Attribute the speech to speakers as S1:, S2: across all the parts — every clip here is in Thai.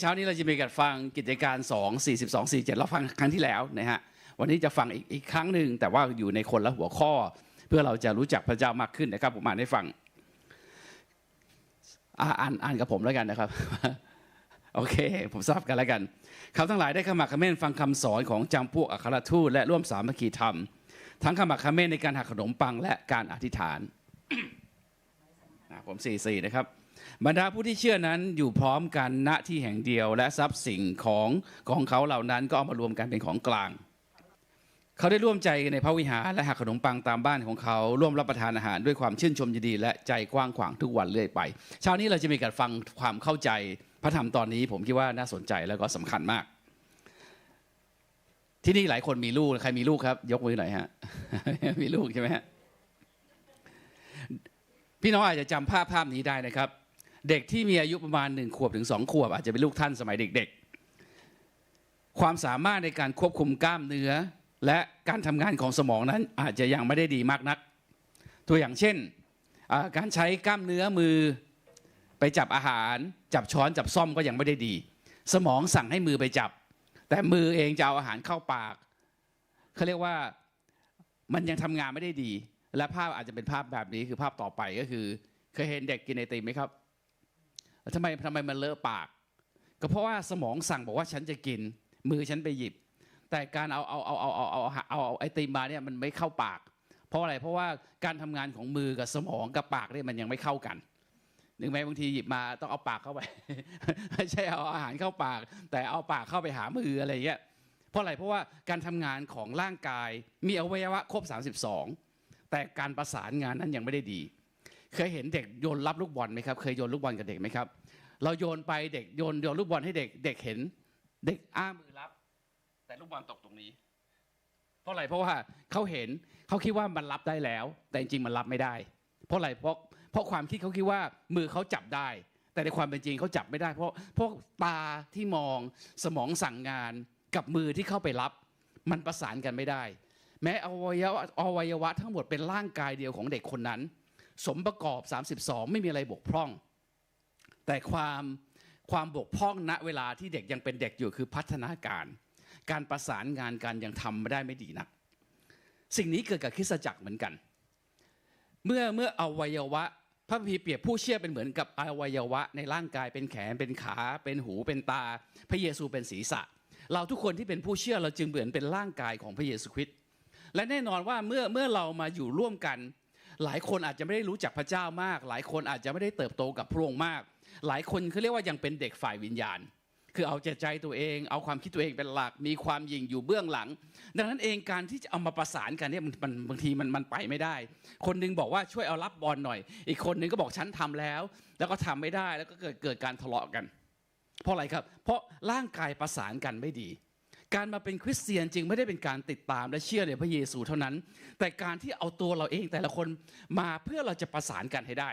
S1: เช้านี้เราจะมีการฟังกิจการ 2 42 47เราฟังครั้งที่แล้วนะฮะวันนี้จะฟังอีกอีกครั้งหนึ่งแต่ว่าอยู่ในคนละหัวข้อ เพื่อเราจะรู้จักพระเจ้ามากขึ้นนะครับผมอ่านให้ฟังอ่านอ่านกับผมแล้วกันนะครับ โอเค ผมทราบกันแล้วกันเขาทั้งหลายได้ขมักเขม้นฟังคำสอนของจำพวกอัครทูตและร่วมสามัคคีธรรม ทั้งขมักเขม้นในการหักขนมปังและการอธิษฐานผมสี่สี่นะครับ บรรดาผู้ที่เชื่อนั้นอยู่พร้อมกันณที่แห่งเดียว และทรัพย์สิ่งของของเขาเหล่านั้นก็เอามารวมกันเป็นของกลาง เขาได้ร่วมใจในพระวิหารและหักขนมปังตามบ้านของเขาร่วมรับประทานอาหารด้วยความชื่นชมยินดี และใจกว้างขวางทุกวันเรื่อยไป เช้านี้เราจะมีการฟังความเข้าใจพระธรรมตอนนี้ ผมคิดว่าน่าสนใจแล้วก็สำคัญมาก ที่นี่หลายคนมีลูกใครมีลูกครับ ยกมือหน่อยฮะมีลูกใช่ไหมฮะพี่น้องอาจจะจำภาพภาพนี้ได้นะครับ เด็กที่มีอายุประมาณหนึ่งขวบถึงสองขวบ อาจจะเป็นลูกท่านสมัยเด็กๆ ความสามารถในการควบคุมกล้ามเนื้อ และการทำงานของสมองนั้นอาจจะยังไม่ได้ดีมากนัก ตัวอย่างเช่น การใช้กล้ามเนื้อมือไปจับอาหาร จับช้อนจับซ่อมก็ยังไม่ได้ดี สมองสั่งให้มือไปจับ แต่มือเองจะเอาอาหารเข้าปากเขาเรียกว่ามันยังทำงานไม่ได้ดี และภาพอาจจะเป็นภาพแบบนี้คือภาพต่อไปก็คือ เคยเห็นเด็กกินไอติมไหมครับ ทำไมทำไมมันเลอะปาก ก็เพราะว่าสมองสั่งบอกว่าฉันจะกิน มือฉันไปหยิบ แต่การเอาเอาเอาเอาเอาเอาเอาไอติมมาเนี่ยมันไม่เข้าปาก เพราะอะไรเพราะว่าการทำงานของมือกับสมองกับปากเนี่ยมันยังไม่เข้ากันหนึ่งไหมบางทีหยิบมาต้องเอาปากเข้าไปไม่ใช่เอาอาหารเข้าปาก แต่เอาปากเข้าไปหามืออะไรเงี้ยเพราะอะไรเพราะว่าการทำงานของร่างกายมีอวัยวะครบ 32 แต่การประสานงานนั้นยังไม่ได้ดี เคยเห็นเด็กโยนรับลูกบอลไหมครับ เคยโยนลูกบอลกับเด็กไหมครับ เราโยนไปเด็กโยนโยนลูกบอลให้เด็ก เด็กเห็น เด็กอ้ามือรับ แต่ลูกบอลตกตรงนี้ เพราะอะไรเพราะว่าเขาเห็นเขาคิดว่ามันรับได้แล้ว แต่จริงๆมันรับไม่ได้ เพราะอะไรเพราะเพราะความคิดเขาคิดว่ามือเขาจับได้ แต่ในความเป็นจริงเขาจับไม่ได้ เพราะเพราะตาที่มองสมองสั่งงานกับมือที่เข้าไปรับ มันประสานกันไม่ได้ แม้อวัยวะอวัยวะทั้งหมดเป็นร่างกายเดียวของเด็กคนนั้น สมประกอบ 32 ไม่มีอะไรบกพร่อง แต่ความความบกพร่องณเวลาที่เด็กยังเป็นเด็กอยู่คือพัฒนาการ การประสานงานกันยังทำไม่ได้ไม่ดีนัก สิ่งนี้เกิดกับคริสตจักรเหมือนกัน เมื่อเมื่ออวัยวะพระพีร์เปรียบผู้เชื่อเป็นเหมือนกับอวัยวะ ในร่างกายเป็นแขนเป็นขา เป็นหูเป็นตา พระเยซูเป็นศีรษะ เราทุกคนที่เป็นผู้เชื่อเราจึงเหมือนเป็นร่างกายของพระเยซูคริสต์และแน่นอนว่าเมื่อเมื่อเรามาอยู่ร่วมกัน หลายคนอาจจะไม่ได้รู้จักพระเจ้ามาก หลายคนอาจจะไม่ได้เติบโตกับพระองค์มาก หลายคนเขาเรียกว่ายังเป็นเด็กฝ่ายวิญญาณ คือเอาใจใจตัวเอง เอาความคิดตัวเองเป็นหลัก มีความยิงอยู่เบื้องหลัง ดังนั้นเองการที่จะเอามาประสานกันเนี่ยมันบางทีมันมันไปไม่ได้ คนหนึงบอกว่าช่วยเอารับบอลหน่อย อีกคนหนึงก็บอกฉันทำแล้ว แล้วก็ทำไม่ได้แล้วก็เกิดเกิดการทะเลาะกัน เพราะอะไรครับ เพราะร่างกายประสานกันไม่ดี การมาเป็นคริสเตียนจริงไม่ได้เป็นการติดตามและเชื่อในพระเยซูเท่านั้น แต่การที่เอาตัวเราเองแต่ละคนมาเพื่อเราจะประสานกันให้ได้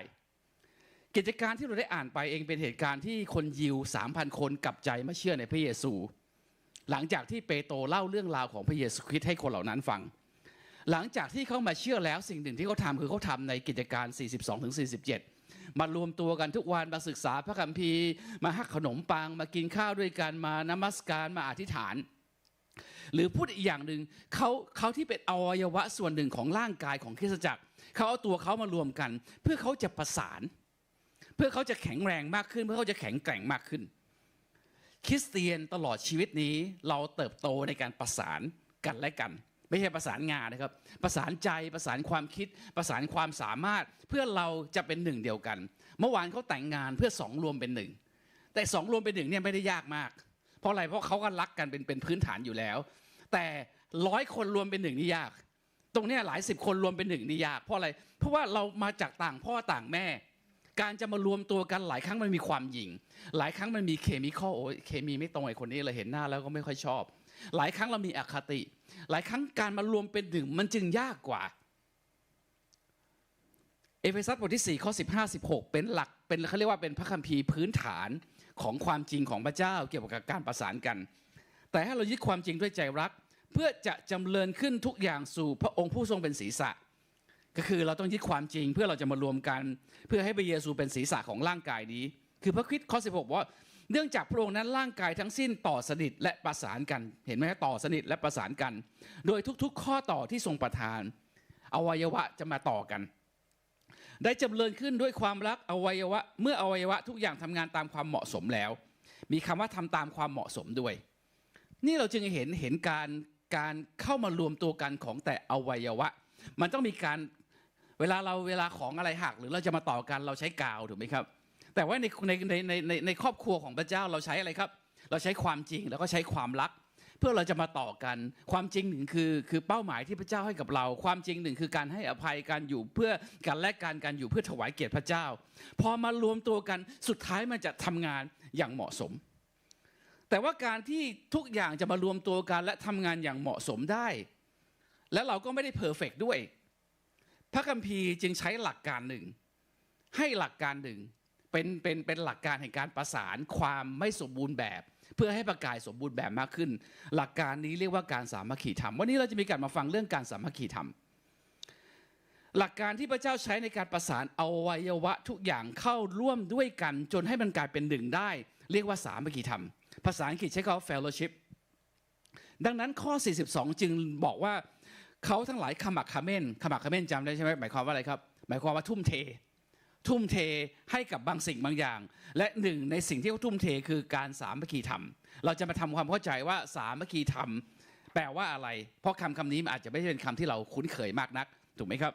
S1: กิจการที่เราได้อ่านไปเองเป็นเหตุการณ์ที่คนยิว3,000คนกลับใจมาเชื่อในพระเยซู หลังจากที่เปโตรเล่าเรื่องราวของพระเยซูคริสต์ให้คนเหล่านั้นฟัง หลังจากที่เขามาเชื่อแล้วสิ่งหนึ่งที่เขาทำคือเขาทำในกิจการ 42-47มารวมตัวกันทุกวันมาศึกษาพระคัมภีร์ มาหักขนมปัง มากินข้าวด้วยกันมานมัสการมาอธิษฐาน หรือพูดอีกอย่างหนึ่งเขาเขาที่เป็นอวัยวะส่วนหนึ่งของร่างกายของคริสตจักรเขาเอาตัวเขามารวมกัน เพื่อเขาจะประสาน เพื่อเขาจะแข็งแรงมากขึ้น เพื่อเขาจะแข็งแกร่งมากขึ้น คริสเตียนตลอดชีวิตนี้เราเติบโตในการประสานกันและกัน ไม่ใช่ประสานงานนะครับ ประสานใจประสานความคิด ประสานความสามารถ เพื่อเราจะเป็นหนึ่งเดียวกัน เมื่อวานเขาแต่งงานเพื่อสองรวมเป็นหนึ่งแต่สองรวมเป็นหนึ่งเนี่ยไม่ได้ยากมาก เพราะอะไรเพราะเขาก็รักกันเป็นเป็นพื้นฐานอยู่แล้ว แต่ร้อยคนรวมเป็นหนึ่งนี่ยาก ตรงเนี้ยหลายสิบคนรวมเป็นหนึ่งนี่ยาก เพราะอะไร เพราะว่าเรามาจากต่างพ่อต่างแม่ การจะมารวมตัวกันหลายครั้งมันมีความหยิ่งหลายครั้งมันมีเคมีข้อโอ้ยเคมีไม่ตรงไอ้คนนี้เลยเห็นหน้าแล้วก็ไม่ค่อยชอบ หลายครั้งเรามีอคติ หลายครั้งการมารวมเป็นหนึ่งมันจึงยากกว่าเอเฟซัสบทที่4ข้อ15 16 เป็นหลักเป็นเขาเรียกว่าเป็นพระคัมภีร์พื้นฐาน ของความจริงของพระเจ้าเกี่ยวกับการประสานกัน แต่ให้เรายึดความจริงด้วยใจรัก เพื่อจะจำเริญขึ้นทุกอย่างสู่พระองค์ผู้ทรงเป็นศีรษะ ก็คือเราต้องยึดความจริงเพื่อเราจะมารวมกัน เพื่อให้พระเยซูเป็นศีรษะของร่างกายนี้ คือพระคริสต์ข้อ16บอกว่าเนื่องจากพระองค์นั้นร่างกายทั้งสิ้นต่อสนิทและประสานกัน เห็นไหมต่อสนิทและประสานกัน โดยทุกๆ ข้อต่อที่ทรงประทาน อวัยวะจะมาต่อกัน ได้จำเริญขึ้นด้วยความรักอวัยวะ เมื่ออวัยวะทุกอย่างทำงานตามความเหมาะสมแล้ว มีคำว่าทำตามความเหมาะสมด้วย นี่เราจึงเห็นเห็นการการเข้ามารวมตัวกันของแต่อวัยวะ มันต้องมีการเวลาเราเวลาของอะไรหัก หรือเราจะมาต่อกันเราใช้กาวถูกไหมครับ แต่ว่าในในในในในครอบครัวของพระเจ้าเราใช้อะไรครับ เราใช้ความจริงแล้วก็ใช้ความรัก พื่อเราจะมาต่อกัน ความจริงหนึ่งคือคือเป้าหมายที่พระเจ้าให้กับเรา ความจริงหนึ่งคือการให้อภัยการอยู่เพื่อการแลกการการอยู่เพื่อถวายเกียรติพระเจ้า พอมารวมตัวกันสุดท้ายมันจะทำงานอย่างเหมาะสม แต่ว่าการที่ทุกอย่างจะมารวมตัวกันและทำงานอย่างเหมาะสมได้ และเราก็ไม่ได้เพอร์เฟกด้วย พระคัมภีร์จึงใช้หลักการหนึ่ง ให้หลักการหนึ่งเป็นเป็นเป็นหลักการแห่งการประสานความไม่สมบูรณ์แบบ เพื่อให้ประกายสมบูรณ์แบบมากขึ้น หลักการนี้เรียกว่าการสามัคคีธรรม วันนี้เราจะมีการมาฟังเรื่องการสามัคคีธรรม หลักการที่พระเจ้าใช้ในการประสานอวัยวะทุกอย่างเข้าร่วมด้วยกัน จนให้มันกลายเป็นหนึ่งได้ เรียกว่าสามัคคีธรรม ภาษาอังกฤษใช้คำว่า fellowship ดังนั้นข้อ 42 จึงบอกว่าเขาทั้งหลายขมักเขม้นขมักเขม้นจำได้ใช่ไหมหมายความว่าอะไรครับ หมายความว่าทุ่มเท ทุ่มเทให้กับบางสิ่งบางอย่าง และหนึ่งในสิ่งที่เขาทุ่มเทคือการสามัคคีธรรม เราจะมาทำความเข้าใจว่าสามัคคีธรรม แปลว่าอะไร เพราะคำคำนี้อาจจะไม่ใช่เป็นคำที่เราคุ้นเคยมากนัก ถูกไหมครับ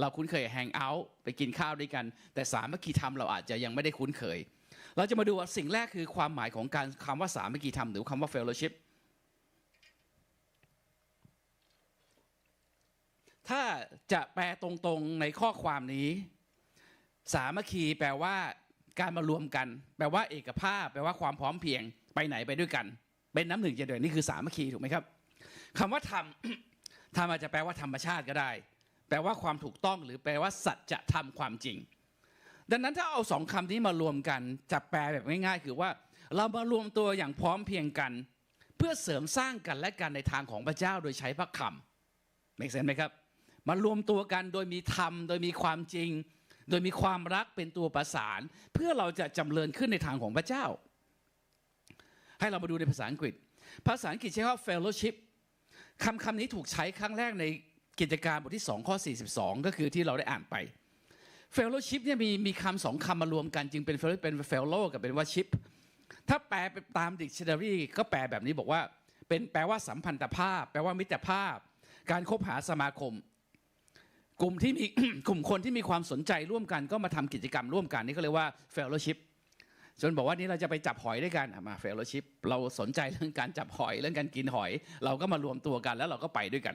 S1: เราคุ้นเคยแฮงเอาท์ไปกินข้าวด้วยกัน แต่สามัคคีธรรมเราอาจจะยังไม่ได้คุ้นเคย เราจะมาดูว่าสิ่งแรกคือความหมายของการคำว่าสามัคคีธรรมหรือคำว่า fellowship ถ้าจะแปลตรงๆในข้อความนี้ สามัคคีแปลว่าการมารวมกัน แปลว่าเอกภาพ แปลว่าความพร้อมเพียงไปไหนไปด้วยกัน เป็นน้ำหนึ่งใจเดียวนี่คือสามัคคีถูกไหมครับคำว่าธรรมธรรมอาจจะแปลว่าธรรมชาติก็ได้ แปลว่าความถูกต้องหรือแปลว่าสัจธรรมความจริง ดังนั้นถ้าเอาสองคำนี้มารวมกันจะแปลแบบง่ายๆ คือว่า เรามารวมตัวอย่างพร้อมเพียงกัน เพื่อเสริมสร้างกันและกันในทางของพระเจ้าโดยใช้พระคำไม่เซนไหมครับมารวมตัวกันโดยมีธรรม โดยมีความจริง โดยมีความรักเป็นตัวประสาน เพื่อเราจะจำเริญขึ้นในทางของพระเจ้า ให้เรามาดูในภาษาอังกฤษ ภาษาอังกฤษใช้คำว่า fellowship คำคำนี้ถูกใช้ครั้งแรกในกิจการบทที่ 2 ข้อ 42 ก็คือที่เราได้อ่านไป fellowship เนี่ยมีมีคำสองคำมารวมกันจึงเป็น fellow เป็น fellow กับเป็นว่า ship ถ้าแปลไปตาม dictionary ก็แปลแบบนี้บอกว่า เป็นแปลว่าสัมพันธภาพ แปลว่ามิตรภาพ การคบหาสมาคม กลุ่มที่มีกลุ่มคนที่มีความสนใจร่วมกันก็มาทำกิจกรรมร่วมกันนี่ก็เรียกว่า fellowship จนบอกว่านี่เราจะไปจับหอยด้วยกันมา fellowship เราสนใจเรื่องการจับหอยเรื่องการกินหอย เราก็มารวมตัวกันแล้วเราก็ไปด้วยกัน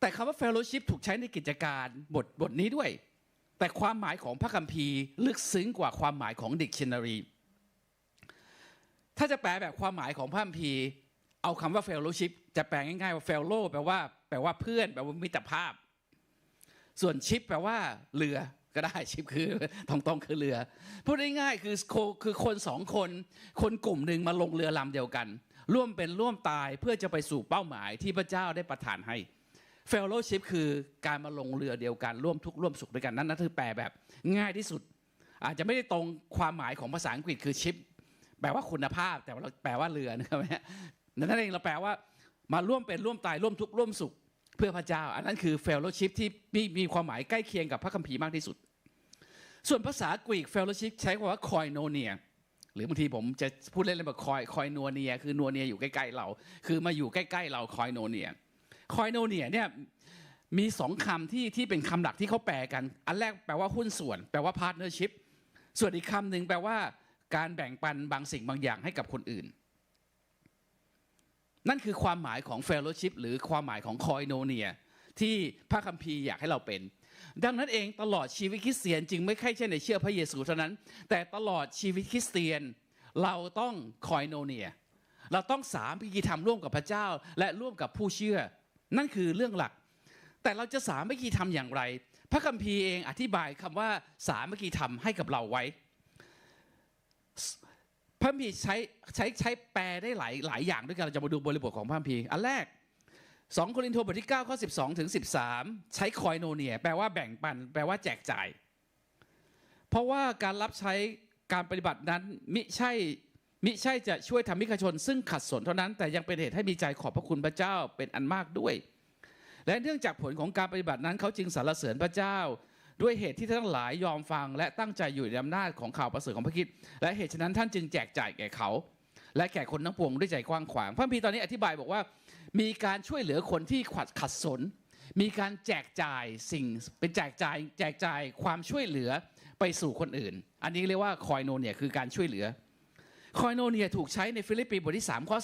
S1: แต่คำว่า fellowship ถูกใช้ในกิจการบทบทนี้ด้วย แต่ความหมายของพระคัมภีร์ลึกซึ้งกว่าความหมายของ dictionary ถ้าจะแปลแบบความหมายของพระคัมภีร์เอาคำว่า fellowship จะแปลง่ายๆว่า fellow แปลว่าแปลว่าเพื่อนแปลว่ามิตรภาพ ส่วนชิปแปลว่าเรือก็ได้ชิปคือตรงๆคือเรือ พูดง่ายๆคือคือคนสองคน คนกลุ่มหนึ่งมาลงเรือลำเดียวกัน ร่วมเป็นร่วมตายเพื่อจะไปสู่เป้าหมายที่พระเจ้าได้ประทานให้ fellowship คือการมาลงเรือเดียวกันร่วมทุกข์ร่วมสุขด้วยกันนั่นนั่นคือแปลแบบง่ายที่สุด อาจจะไม่ได้ตรงความหมายของภาษาอังกฤษคือชิปแปลว่าคุณภาพแต่ว่าเราแปลว่าเรือนะครับนั่นเองเราแปลว่ามาร่วมเป็นร่วมตายร่วมทุกข์ร่วมสุข เพื่อพระเจ้า อันนั้นคือ fellowship ที่มีมีความหมายใกล้เคียงกับพระคัมภีร์มากที่สุด ส่วนภาษากรีก fellowship ใช้คำว่า koinonia หรือบางทีผมจะพูดเล่นๆแบบคอยคอยนัวเนียคือนัวเนียอยู่ใกล้ๆเรา คือมาอยู่ใกล้ๆเราคอยโนเนียคอยโนเนียเนี่ยมีสองคำที่ที่เป็นคำหลักที่เขาแปลกัน อันแรกแปลว่าหุ้นส่วน แปลว่า partnership ส่วนอีกคำหนึ่งแปลว่า การแบ่งปันบางสิ่งบางอย่างให้กับคนอื่น นั่นคือความหมายของ fellowship หรือความหมายของคอยโนเนียที่พระคัมภีร์อยากให้เราเป็น ดังนั้นเองตลอดชีวิตคริสเตียนจึงไม่ใช่แค่ในเชื่อพระเยซูเท่านั้น แต่ตลอดชีวิตคริสเตียนเราต้องคอยโนเนีย เราต้องสามพิธีธรรมร่วมกับพระเจ้าและร่วมกับผู้เชื่อ นั่นคือเรื่องหลัก แต่เราจะสามพิธีธรรมอย่างไร พระคัมภีร์เองอธิบายคำว่าสามพิธีธรรมให้กับเราไว้ พระคัมภีใช้ใช้ใช้แปลได้หลายหลายอย่างด้วยกันเราจะมาดูบริบทของพระคัมภีอันแรก2โครินธ์บทที่9ข้อ12ถึง13 ใช้คอยโนเนีย แปลว่าแบ่งปัน แปลว่าแจกจ่าย เพราะว่าการรับใช้การปฏิบัตินั้นมิใช่มิใช่จะช่วยทำให้ประชาชน ซึ่งขัดสนเท่านั้นแต่ยังเป็นเหตุให้มีใจขอบพระคุณพระเจ้าเป็นอันมากด้วย และเนื่องจากผลของการปฏิบัตินั้นเขาจึงสรรเสริญพระเจ้า ด้วยเหตุที่ท่านทั้งหลายยอมฟัง และตั้งใจอยู่ในอำนาจของข่าวประเสริฐของพระคิดและเหตุฉะนั้นท่านจึงแจกจ่ายแก่เขา และแก่คนทั้งปวงด้วยใจกว้างขวางพระคัมภีตอนนี้อธิบายบอกว่า มีการช่วยเหลือคนที่ขัดขัดสน มีการแจกจ่ายสิ่งเป็นแจกจ่ายแจกจ่ายความช่วยเหลือไปสู่คนอื่น อันนี้เรียกว่าคอยโนเนียคือการช่วยเหลือคอยโนเนียถูกใช้ในฟิลิปปีบทที่3ข้อ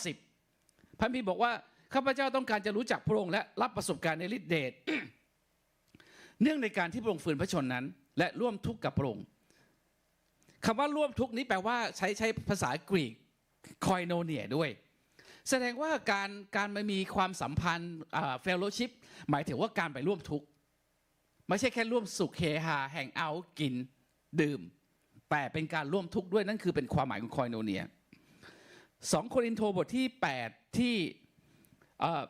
S1: 10พระคัมภีบอกว่าข้าพเจ้าต้องการจะรู้จักพระองค์และรับประสบการณ์ในฤทธิเดช เนื่องในการที่พระองค์ฝืนพระชนนั้น และร่วมทุกข์กับพระองค์คำว่าร่วมทุกข์นี้แปลว่าใช้ใช้ภาษากรีกคอยโนเนียด้วย แสดงว่าการการมามีความสัมพันธ์เฟลโลชิพหมายถึงว่าการไปร่วมทุกข์ไม่ใช่แค่ร่วมสุขเฮฮาแห่งเอากินดื่ม แต่เป็นการร่วมทุกข์ด้วยนั่นคือเป็นความหมายของคอยโนเนียสองโครินโตบทที่ 8 ที่เอ่อ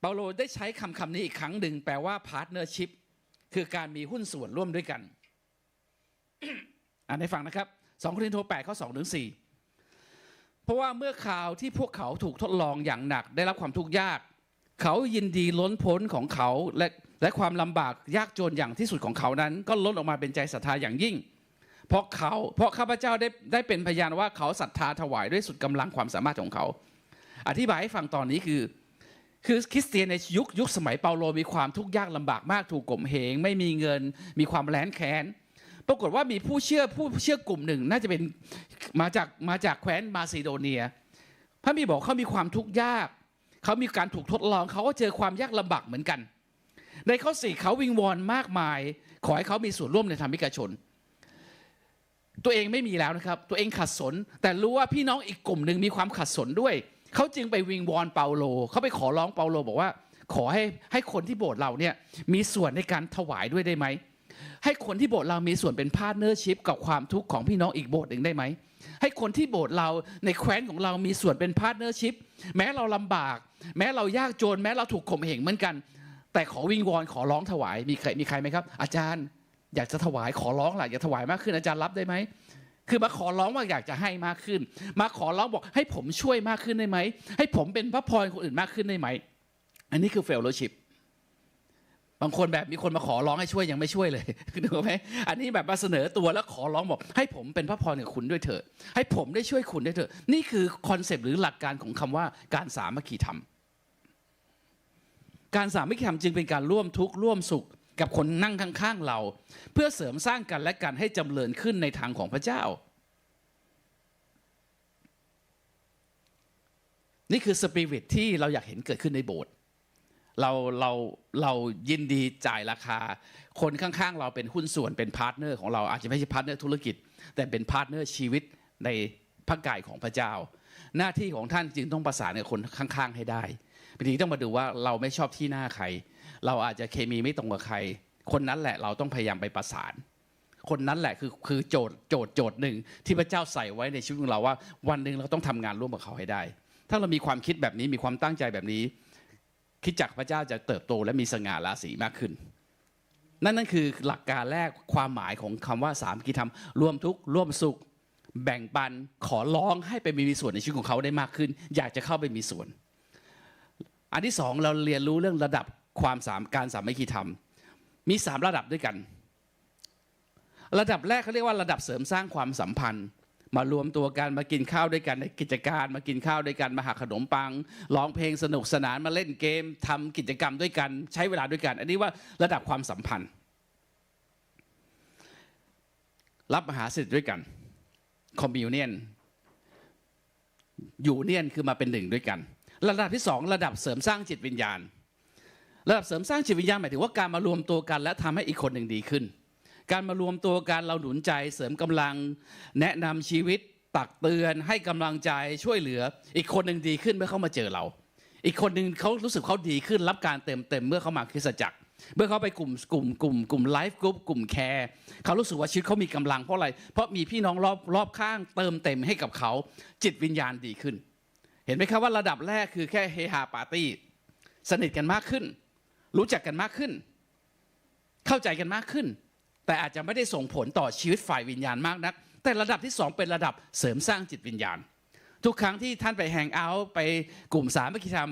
S1: เปาโลได้ใช้คำคำนี้อีกครั้งหนึ่งแปลว่าพาร์ทเนอร์ชิพ คือการมีหุ้นส่วนร่วมด้วยกันอ่านให้ฟังนะครับ2โครินโต8ข้อ2ถึง4เพราะว่าเมื่อข่าวที่พวกเขาถูกทดลองอย่างหนักได้รับความทุกข์ยาก เขายินดีล้นพ้นของเขาและและความลำบากยากจนอย่างที่สุดของเขานั้น ก็ล้นออกมาเป็นใจศรัทธาอย่างยิ่ง เพราะเขาเพราะข้าพเจ้าได้ได้เป็นพยานว่าเขาศรัทธาถวายด้วยสุดกำลังความสามารถของเขา อธิบายให้ฟังตอนนี้คือ คือคริสเตียนในยุคยุคสมัยเปาโลมีความทุกข์ยากลำบากมากถูกข่มเหง ไม่มีเงิน มีความแร้นแค้นปรากฏว่ามีผู้เชื่อผู้เชื่อกลุ่มหนึ่ง น่าจะเป็นมาจากมาจากแคว้นมาซิโดเนีย พระมีบอกเขามีความทุกข์ยาก เขามีการถูกทดลองเขาก็เจอความยากลำบากเหมือนกัน ในข้อสี่เขาวิงวอนมากมาย ขอให้เขามีส่วนร่วมในธรรมิกชน ตัวเองไม่มีแล้วนะครับ ตัวเองขัดสน แต่รู้ว่าพี่น้องอีกกลุ่มหนึ่งมีความขัดสนด้วย เขาจึงไปวิงวอนเปาโลเขาไปขอร้องเปาโลบอกว่า ขอให้ให้คนที่โบสถ์เราเนี่ยมีส่วนในการถวายด้วยได้ไหมให้คนที่โบสถ์เรามีส่วนเป็นพาร์ทเนอร์ชิพกับความทุกข์ของพี่น้องอีกโบสถ์หนึ่งได้ไหมให้คนที่โบสถ์เราในแคว้นของเรามีส่วนเป็นพาร์ทเนอร์ชิพแม้เราลำบาก แม้เรายากจน แม้เราถูกข่มเหงเหมือนกัน แต่ขอวิงวอนขอร้องถวายมีใครมีใครไหมครับ อาจารย์อยากจะถวายขอร้องหละอยากถวายมากขึ้นอาจารย์รับได้ไหม คือมาขอร้องว่าอยากจะให้มากขึ้น มาขอร้องบอกให้ผมช่วยมากขึ้นได้ไหม ให้ผมเป็นพระพรคนอื่นมากขึ้นได้ไหม อันนี้คือเฟลโลชิพบางคนแบบมีคนมาขอร้องให้ช่วยยังไม่ช่วยเลยนึกไหมอันนี้แบบมาเสนอตัวแล้วขอร้องบอกให้ผมเป็นพระพรกับคุณด้วยเถอะให้ผมได้ช่วยคุณด้วยเถอะนี่คือคอนเซปต์หรือหลักการของคำว่าการสามัคคีธรรมการสามัคคีธรรมจึงเป็นการร่วมทุกข์ร่วมสุข กับคนนั่งข้างๆเรา เพื่อเสริมสร้างกันและกันให้จำเริญขึ้นในทางของพระเจ้า นี่คือสปิริตที่เราอยากเห็นเกิดขึ้นในโบสถ์เราเราเรายินดีจ่ายราคา คนข้างๆ เราเป็นหุ้นส่วนเป็นพาร์ทเนอร์ของเราอาจจะไม่ใช่พาร์ทเนอร์ธุรกิจ แต่เป็นพาร์ทเนอร์ชีวิตในพระกายของพระเจ้า หน้าที่ของท่านจึงต้องประสานกับคนข้างๆ ให้ได้บางทีต้องมาดูว่าเราไม่ชอบที่หน้าใคร เราอาจจะเคมีไม่ตรงกับใคร คนนั้นแหละเราต้องพยายามไปประสาน คนนั้นแหละคือคือโจทย์โจทย์โจทย์หนึ่งที่พระเจ้าใส่ไว้ในชีวิตของเราว่า วันหนึ่งเราต้องทำงานร่วมกับเขาให้ได้ ถ้าเรามีความคิดแบบนี้มีความตั้งใจแบบนี้ คิดจักพระเจ้าจะเติบโตและมีสง่าราศีมากขึ้น นั่นนั่นคือหลักการแรกความหมายของคำว่าสามกิธรรมร่วมทุกข์ร่วมสุขแบ่งปันขอร้องให้ไปมีส่วนในชีวิตของเขาได้มากขึ้น อยากจะเข้าไปมีส่วน อันที่สองเราเรียนรู้เรื่องระดับ ความสามการสามัคคีธรรม มีสามระดับด้วยกัน ระดับแรกเขาเรียกว่าระดับเสริมสร้างความสัมพันธ์ มารวมตัวกันมากินข้าวด้วยกันในกิจการ มากินข้าวด้วยกันมาหักขนมปังร้องเพลงสนุกสนานมาเล่นเกมทำกิจกรรมด้วยกัน ใช้เวลาด้วยกัน อันนี้ว่าระดับความสัมพันธ์ รับมหาสิทธิ์ด้วยกันคอมมิวเนียนอยู่เนียนคือมาเป็นหนึ่งด้วยกัน ระดับที่สองระดับเสริมสร้างจิตวิญญาณ ระดับเสริมสร้างจิตวิญญาณหมายถึงว่าการมารวมตัวกัน และทำให้อีกคนหนึ่งดีขึ้น การมารวมตัวกันเราหนุนใจเสริมกำลัง แนะนำชีวิตตักเตือนให้กำลังใจช่วยเหลือ อีกคนหนึ่งดีขึ้นเมื่อเขามาเจอเรา อีกคนหนึ่งเขารู้สึกเขาดีขึ้น รับการเต็มเต็มเมื่อเขามาคริสตจักร เมื่อเขาไปกลุ่มกลุ่มกลุ่มกลุ่มไลฟ์กลุ่มกลุ่มแคร์เขารู้สึกว่าชีวิตเขามีกำลังเพราะอะไร เพราะมีพี่น้องรอบรอบข้างเติมเต็มให้กับเขาจิตวิญญาณดีขึ้น เห็นไหมครับว่าระดับแรกคือแค่เฮฮาปาร์ตี้สนิทกันมากขึ้น รู้จักกันมากขึ้น เข้าใจกันมากขึ้น แต่อาจจะไม่ได้ส่งผลต่อชีวิตฝ่ายวิญญาณมากนัก แต่ระดับที่สองเป็นระดับเสริมสร้างจิตวิญญาณ ทุกครั้งที่ท่านไปแฮงเอาท์ไปกลุ่มสามัคคีธรรม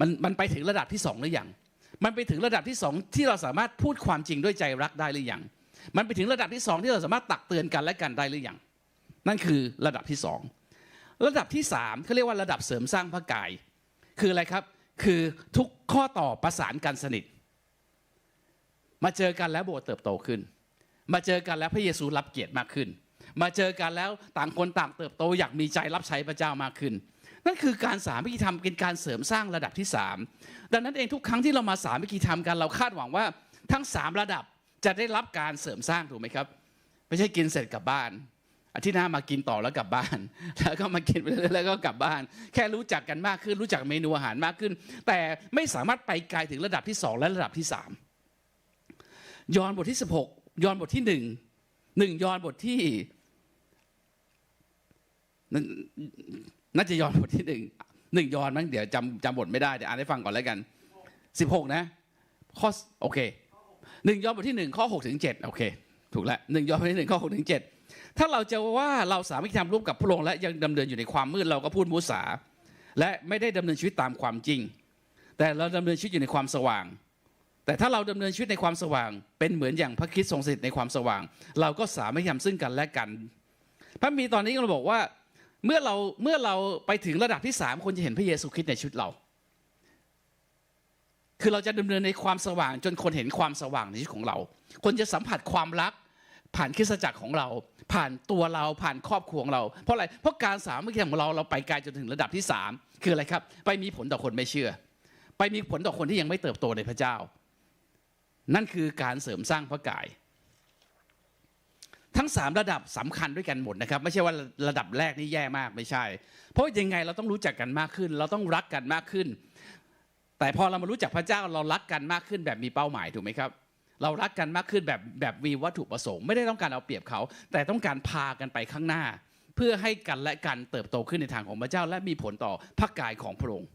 S1: มันมันไปถึงระดับที่สองหรือยังมันไปถึงระดับที่สองที่เราสามารถพูดความจริงด้วยใจรักได้หรือยังมันไปถึงระดับที่สองที่เราสามารถตักเตือนกันและกันได้หรือยังนั่นคือระดับที่สองระดับที่สามเขาเรียกว่าระดับเสริมสร้างพระกาย คืออะไรครับ คือทุกข้อต่อประสานกันสนิท มาเจอกันแล้วโบสถ์เติบโตขึ้น มาเจอกันแล้วพระเยซูรับเกียรติมากขึ้น มาเจอกันแล้วต่างคนต่างเติบโตอยากมีใจรับใช้พระเจ้ามากขึ้น นั่นคือการสามัคคีธรรมเป็นการเสริมสร้างระดับที่สามดังนั้นเองทุกครั้งที่เรามาสามัคคีธรรมกันเราคาดหวังว่าทั้งสามระดับจะได้รับการเสริมสร้างถูกไหมครับ ไม่ใช่กินเสร็จกลับบ้าน อาทิตย์หน้ามากินต่อแล้วกลับบ้าน แล้วก็มากินไปเรื่อยๆแล้วก็กลับบ้าน แค่รู้จักกันมากขึ้น รู้จักเมนูอาหารมากขึ้น แต่ไม่สามารถไปไกลถึงระดับที่สองและระดับที่สามยอนบทที่สิบหกยอนบทที่หนึ่งหนึ่งยอนบทที่น่าจะยอนบทที่หนึ่งหนึ่งยอนมั้งเดี๋ยวจำจำบทไม่ได้เดี๋ยวอ่านให้ฟังก่อนแล้วกันสิบหกนะข้อโอเคหนึ่งยอนบทที่หนึ่งข้อหกถึงเจ็ดโอเค ถูกแล้วหนึ่งยอนบทที่หนึ่งข้อหกถึงเจ็ด ถ้าเราจะว่าเราสามัคคีธรรมร่วมกับพระองค์และยังดำเนินอยู่ในความมืดเราก็พูดมุสา และไม่ได้ดำเนินชีวิตตามความจริง แต่เราดำเนินชีวิตอยู่ในความสว่าง แต่ถ้าเราดำเนินชีวิตในความสว่าง เป็นเหมือนอย่างพระคริสต์ทรงสถิตในความสว่าง เราก็สามัคคีธรรมซึ่งกันและกัน พระมีตอนนี้เราบอกว่าเมื่อเราเมื่อเราไปถึงระดับที่สามคนจะเห็นพระเยซูคริสต์ในชีวิตเรา คือเราจะดำเนินในความสว่างจนคนเห็นความสว่างในชีวิตของเรา คนจะสัมผัสความรัก ผ่านคริสตจักรของเรา ผ่านตัวเราผ่านครอบครัวของเรา เพราะอะไรเพราะการสามัคคีของเราเราไปไกลจนถึงระดับที่สามคืออะไรครับ ไปมีผลต่อคนไม่เชื่อ ไปมีผลต่อคนที่ยังไม่เติบโตในพระเจ้า นั่นคือการเสริมสร้างพระกาย ทั้งสามระดับสำคัญด้วยกันหมดนะครับ ไม่ใช่ว่าระดับแรกนี่แย่มากไม่ใช่ เพราะยังไงเราต้องรู้จักกันมากขึ้น เราต้องรักกันมากขึ้น แต่พอเรามารู้จักพระเจ้าเรารักกันมากขึ้นแบบมีเป้าหมายถูกไหมครับ เรารักกันมากขึ้นแบบแบบมีวัตถุประสงค์ไม่ได้ต้องการเอาเปรียบเขา แต่ต้องการพากันไปข้างหน้า เพื่อให้กันและกันเติบโตขึ้นในทางของพระเจ้า และมีผลต่อพระกายของพระองค์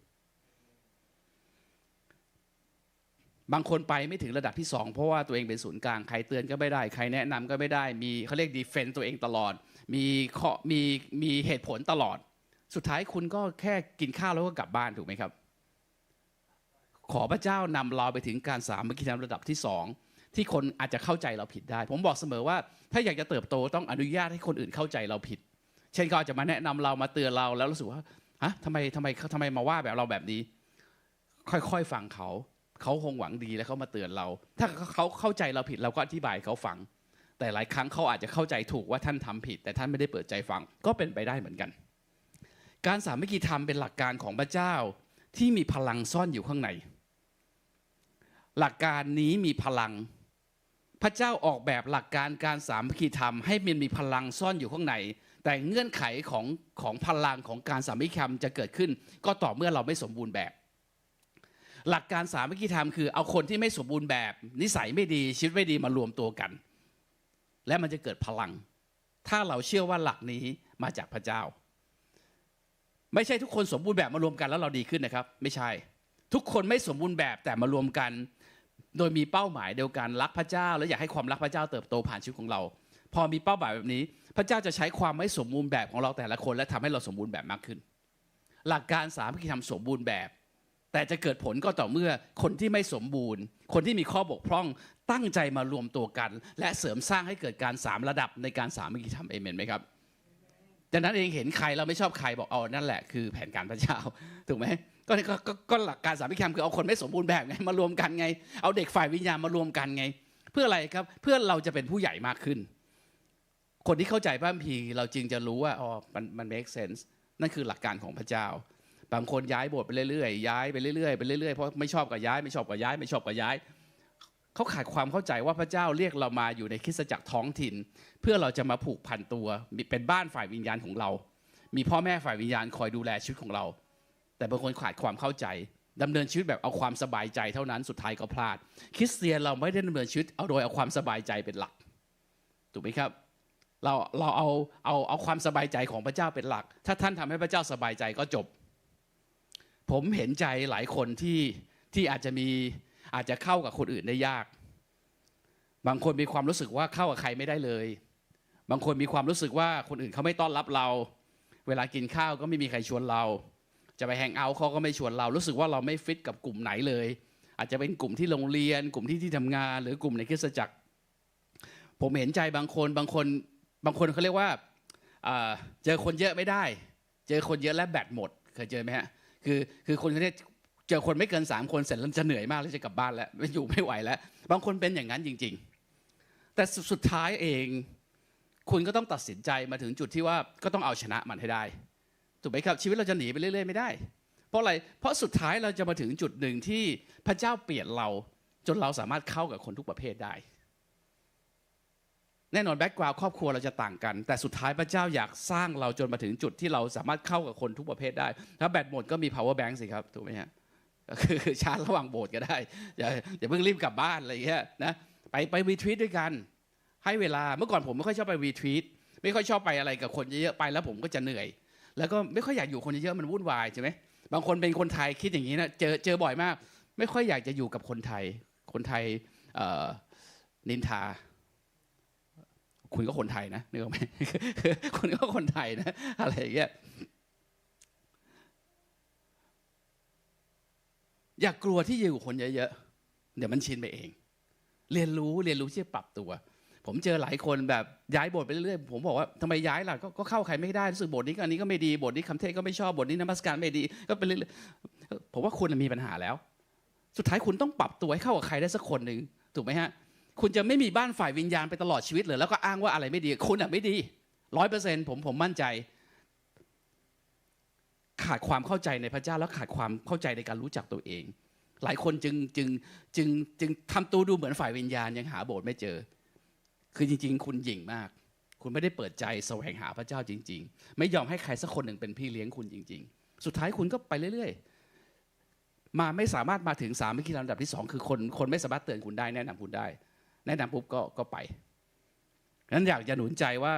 S1: บางคนไปไม่ถึงระดับที่สองเพราะว่าตัวเองเป็นศูนย์กลางใครเตือนก็ไม่ได้ ใครแนะนำก็ไม่ได้ มีเขาเรียกดีเฟนต์ตัวเองตลอด มีข้อมีมีเหตุผลตลอด สุดท้ายคุณก็แค่กินข้าวแล้วก็กลับบ้านถูกไหมครับ ขอพระเจ้านำเราไปถึงการสามัคคีธรรมระดับที่สอง ที่คนอาจจะเข้าใจเราผิดได้ ผมบอกเสมอว่า ถ้าอยากจะเติบโตต้องอนุญาตให้คนอื่นเข้าใจเราผิด เช่นเขาอาจจะมาแนะนำเรามาเตือนเราแล้วรู้สึกว่าฮะทำไมทำไมทำไมมาว่าแบบเราแบบนี้ ค่อยๆฟังเขา เขาคงหวังดีแล้วเขามาเตือนเรา ถ้าเขาเข้าใจเราผิดเราก็อธิบายเขาฟัง แต่หลายครั้งเขาอาจจะเข้าใจถูกว่าท่านทำผิด แต่ท่านไม่ได้เปิดใจฟังก็เป็นไปได้เหมือนกัน การสามัคคีธรรมเป็นหลักการของพระเจ้าที่มีพลังซ่อนอยู่ข้างใน หลักการนี้มีพลัง พระเจ้าออกแบบหลักการการสามัคคีธรรมให้มันมีพลังซ่อนอยู่ข้างใน แต่เงื่อนไขของของพลังของการสามัคคีธรรมจะเกิดขึ้น ก็ต่อเมื่อเราไม่สมบูรณ์แบบ หลักการสามัคคีธรรมคือเอาคนที่ไม่สมบูรณ์แบบ นิสัยไม่ดีชีวิตไม่ดีมารวมตัวกัน และมันจะเกิดพลัง ถ้าเราเชื่อว่าหลักนี้มาจากพระเจ้า ไม่ใช่ทุกคนสมบูรณ์แบบมารวมกันแล้วเราดีขึ้นนะครับ ไม่ใช่ ทุกคนไม่สมบูรณ์แบบแต่มารวมกัน โดยมีเป้าหมายเดียวกันรักพระเจ้า และอยากให้ความรักพระเจ้าเติบโตผ่านชีวิตของเรา พอมีเป้าหมายแบบนี้ พระเจ้าจะใช้ความไม่สมบูรณ์แบบของเราแต่ละคน และทำให้เราสมบูรณ์แบบมากขึ้น หลักการสามคคีธรรมสมบูรณ์แบบ แต่จะเกิดผลก็ต่อเมื่อคนที่ไม่สมบูรณ์ คนที่มีข้อบกพร่องตั้งใจมารวมตัวกัน และเสริมสร้างให้เกิดการสามระดับในการสามัคคีธรรมเอเมนไหมครับดังนั้นเองเห็นใครเราไม่ชอบใครบอกเอานั่นแหละคือแผนการพระเจ้าถูกไหม ก็ก็ก็หลักการสามัคคีธรรมคือเอาคนไม่สมบูรณ์แบบไงมารวมกันไง เอาเด็กฝ่ายวิญญาณมารวมกันไง เพื่ออะไรครับเพื่อเราจะเป็นผู้ใหญ่มากขึ้น คนที่เข้าใจพระคัมภีร์เราจึงจะรู้ว่าอ๋อมันมัน make sense นั่นคือหลักการของพระเจ้า บางคนย้ายโบสถ์ไปเรื่อยๆย้ายไปเรื่อยๆไปเรื่อยๆเพราะไม่ชอบกับย้ายไม่ชอบกับย้ายไม่ชอบกับย้ายเขาขาดความเข้าใจว่าพระเจ้าเรียกเรามาอยู่ในคริสตจักรท้องถิ่น เพื่อเราจะมาผูกพันตัวเป็นบ้านฝ่ายวิญญาณของเรา มีพ่อแม่ฝ่ายวิญญาณคอยดูแลชีวิตของเรา แต่บางคนขาดความเข้าใจดำเนินชีวิตแบบเอาความสบายใจเท่านั้นสุดท้ายก็พลาด คริสเตียนเราไม่ได้ดำเนินชีวิตเอาโดยเอาความสบายใจเป็นหลัก ถูกไหมครับ เราเราเอาเอาเอาความสบายใจของพระเจ้าเป็นหลัก ถ้าท่านทำให้พระเจ้าสบายใจก็จบ ผมเห็นใจหลายคนที่ที่อาจจะมีอาจจะเข้ากับคนอื่นได้ยาก บางคนมีความรู้สึกว่าเข้ากับใครไม่ได้เลย บางคนมีความรู้สึกว่าคนอื่นเขาไม่ต้อนรับเรา เวลากินข้าวก็ไม่มีใครชวนเรา จะไปแฮงเอาท์เขาก็ไม่ชวนเรา รู้สึกว่าเราไม่ฟิตกับกลุ่มไหนเลย อาจจะเป็นกลุ่มที่โรงเรียน กลุ่มที่ที่ทำงาน หรือกลุ่มในคริสตจักร ผมเห็นใจบางคนบางคนบางคนเขาเรียกว่าเจอคนเยอะไม่ได้ เจอคนเยอะแล้วแบตหมดเคยเจอไหมฮะคือคือคนเขาเนี่ยเจอคนไม่เกินสามคนเสร็จแล้วจะเหนื่อยมากแล้วจะกลับบ้านแล้วไม่อยู่ไม่ไหวแล้ว บางคนเป็นอย่างนั้นจริง ๆ แต่สุดท้ายเอง คุณก็ต้องตัดสินใจมาถึงจุดที่ว่าก็ต้องเอาชนะมันให้ได้ ถูกไหมครับชีวิตเราจะหนีไปเรื่อยๆไม่ได้ เพราะอะไรเพราะสุดท้ายเราจะมาถึงจุดหนึ่งที่พระเจ้าเปลี่ยนเรา จนเราสามารถเข้ากับคนทุกประเภทได้ แน่นอนแบ็กกราวครอบครัวเราจะต่างกัน แต่สุดท้ายพระเจ้าอยากสร้างเราจนมาถึงจุดที่เราสามารถเข้ากับคนทุกประเภทได้ ถ้าแบตหมดก็มี power bank สิครับถูกไหมฮะก็คือชาร์จระหว่างโบสถ์ก็ได้อย่าอย่าเพิ่งรีบกลับบ้านอะไรอย่างเงี้ยนะไปไปวีทวีตด้วยกัน ให้เวลาเมื่อก่อนผมไม่ค่อยชอบไปวีทวีตไม่ค่อยชอบไปอะไรกับคนเยอะๆไปแล้วผมก็จะเหนื่อย แล้วก็ไม่ค่อยอยากอยู่คนเยอะๆมันวุ่นวายใช่ไหมบางคนเป็นคนไทยคิดอย่างนี้นะเจอเจอบ่อยมาก ไม่ค่อยอยากจะอยู่กับคนไทย คนไทยนินทา คุณก็คนไทยนะนึกออกไหมคุณก็คนไทยนะ อะไรอย่างเงี้ยอย่ากลัวที่จะอยู่คนเยอะๆเดี๋ยวมันชินไปเอง เรียนรู้เรียนรู้ที่จะปรับตัว ผมเจอหลายคนแบบย้ายโบสถ์ไปเรื่อยๆผมบอกว่าทำไมย้ายล่ะกก็เข้าใครไม่ได้รู้สึกโบสถ์นี้ก็อันนี้ก็ไม่ดีโบสถ์นี้คำเทศก็ไม่ชอบโบสถ์นี้นมัสการไม่ดี ก็ไปเรื่อยๆผมว่าคุณมีปัญหาแล้ว สุดท้ายคุณต้องปรับตัวให้เข้ากับใครได้สักคนหนึ่งถูกไหมฮะคุณจะไม่มีบ้านฝ่ายวิญญาณไปตลอดชีวิตเลยแล้วก็อ้างว่าอะไรไม่ดี คุณอะไม่ดีร้อยเปอร์เซ็นต์ผมผมมั่นใจ ขาดความเข้าใจในพระเจ้าแล้วขาดความเข้าใจในการรู้จักตัวเอง หลายคนจึงจึงจึงจึงทำตัวดูเหมือนฝ่ายวิญญาณยังหาโบสถ์ไม่เจอ คือจริง ๆ คุณหยิ่งมาก คุณไม่ได้เปิดใจแสวงหาพระเจ้าจริง ๆ ไม่ยอมให้ใครสักคนหนึ่งเป็นพี่เลี้ยงคุณจริง ๆ สุดท้ายคุณก็ไปเรื่อยๆ มาไม่สามารถมาถึงสามวิธีลำดับที่สองคือคนคนไม่สามารถเตือนคุณได้แนะนำคุณได้ แนะนำปุ๊บก็ก็ไปนั้นอยากจะหนุนใจว่า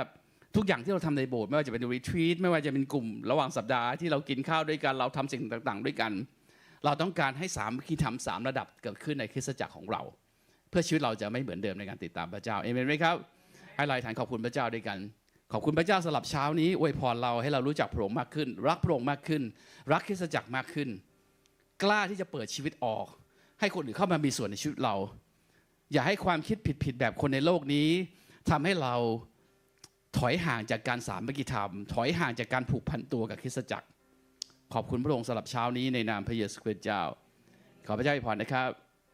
S1: ทุกอย่างที่เราทำในโบสถ์ไม่ว่าจะเป็นรีทรีตไม่ว่าจะเป็นกลุ่มระหว่างสัปดาห์ที่เรากินข้าวด้วยกันเราทำสิ่งต่างๆ ด้วยกัน เราต้องการให้สามคีธรรมสามระดับเกิดขึ้นในคริสตจักรของเรา พื่อชีวิตเราจะไม่เหมือนเดิมในการติดตามพระเจ้าเอเมนไหมครับให้เราอธิษฐานขอบคุณพระเจ้าด้วยกัน ขอบคุณพระเจ้าสำหรับเช้านี้อวยพรเราให้เรารู้จักพระองค์มากขึ้น รักพระองค์มากขึ้น รักคริสตจักรมากขึ้น กล้าที่จะเปิดชีวิตออก ให้คนอื่นเข้ามามีส่วนในชีวิตเรา อย่าให้ความคิดผิดๆแบบคนในโลกนี้ทำให้เราถอยห่างจากการสามัคคีธรรม ถอยห่างจากการผูกพันตัวกับคริสตจักร ขอบคุณพระองค์สำหรับเช้านี้ในนามพระเยซูคริสต์เจ้า ขอพระเจ้าอวยพรนะครับ